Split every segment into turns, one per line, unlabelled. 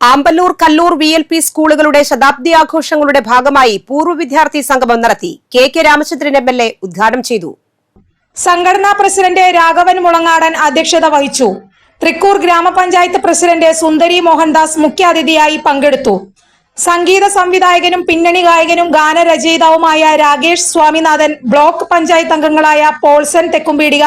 Amballur Kallur V L P സ്കൂളുകളുടെ ശതാബ്ദി ആഘോഷങ്ങളുടെ ഭാഗമായി പൂർവ വിദ്യാർത്ഥി സംഗമം നടത്തി K K Ramachandran M L A ഉദ്ഘാടനം ചെയ്തു.
സംഘടനാ പ്രസിഡന്റ് രാഘവൻ മുളങ്ങാടൻ അധ്യക്ഷത വഹിച്ചു. തൃക്കൂർ ഗ്രാമപഞ്ചായത്ത് പ്രസിഡന്റ് സുന്ദരി മോഹൻദാസ് മുഖ്യാതിഥിയായി പങ്കെടുത്തു. സംഗീത സംവിധായകനും പിന്നണി ഗായകനും ഗാനരചയിതാവുമായ രാകേഷ് സ്വാമിനാഥൻ ബ്ലോക്ക് പഞ്ചായത്ത് അംഗങ്ങളായ പോൾസൻ തെക്കുംപീടിക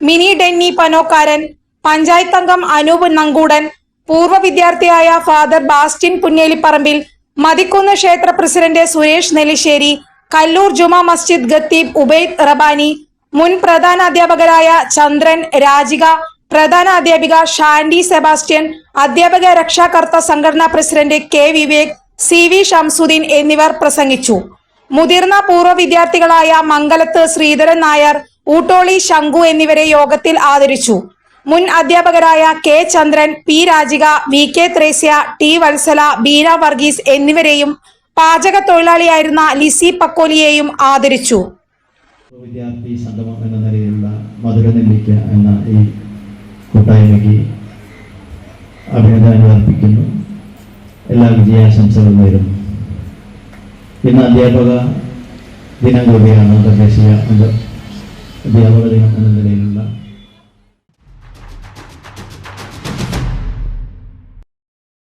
മിനി ഡെന്നി പനോക്കാരൻ പഞ്ചായത്ത് അംഗം അനൂപ് നങ്കൂടൻ പൂർവ വിദ്യാർത്ഥിയായ ഫാദർ ബാസ്റ്റിൻ പുന്നേലിപ്പറമ്പിൽ മതിക്കുന്ന് ക്ഷേത്ര പ്രസിഡന്റ് സുരേഷ് നെല്ലിശ്ശേരി കല്ലൂർ ജുമാ മസ്ജിദ് ഖത്തീബ് ഉബൈദ് റബാനി മുൻ പ്രധാന അധ്യാപകരായ ചന്ദ്രൻ രാജിക പ്രധാന അധ്യാപിക ഷാൻഡി സെബാസ്റ്റ്യൻ അധ്യാപക രക്ഷാകർത്ത സംഘടനാ president K Vivek C V Shamsuddin എന്നിവർ പ്രസംഗിച്ചു. മുതിർന്ന പൂർവ വിദ്യാർത്ഥികളായ മംഗലത്ത് ശ്രീധരൻ നായർ ഊട്ടോളി ശങ്കു എന്നിവരെ യോഗത്തിൽ ആദരിച്ചു. മുൻ അധ്യാപകരായ K Chandran P Rajika V K Thresia T Vatsala Beena Varghese എന്നിവരെയും പാചക തൊഴിലാളിയായിരുന്ന ലിസി പക്കോലിയെയും ആദരിച്ചു.
വിദ്യാർത്ഥി സംഗമം എന്ന നിലയിലുള്ള മധുരനെല്ലിക്ക എന്ന ഈ കൂട്ടായ്മയ്ക്ക് അഭിനന്ദനങ്ങൾ അർപ്പിക്കുന്നു. എല്ലാ വിജയാശംസകളും നേരുന്നു. ഇന്ന് അധ്യാപക ദിനം കൂടിയാണ്. അന്തർദേശീയ അധ്യാപക ദിനം എന്ന നിലയിലുള്ള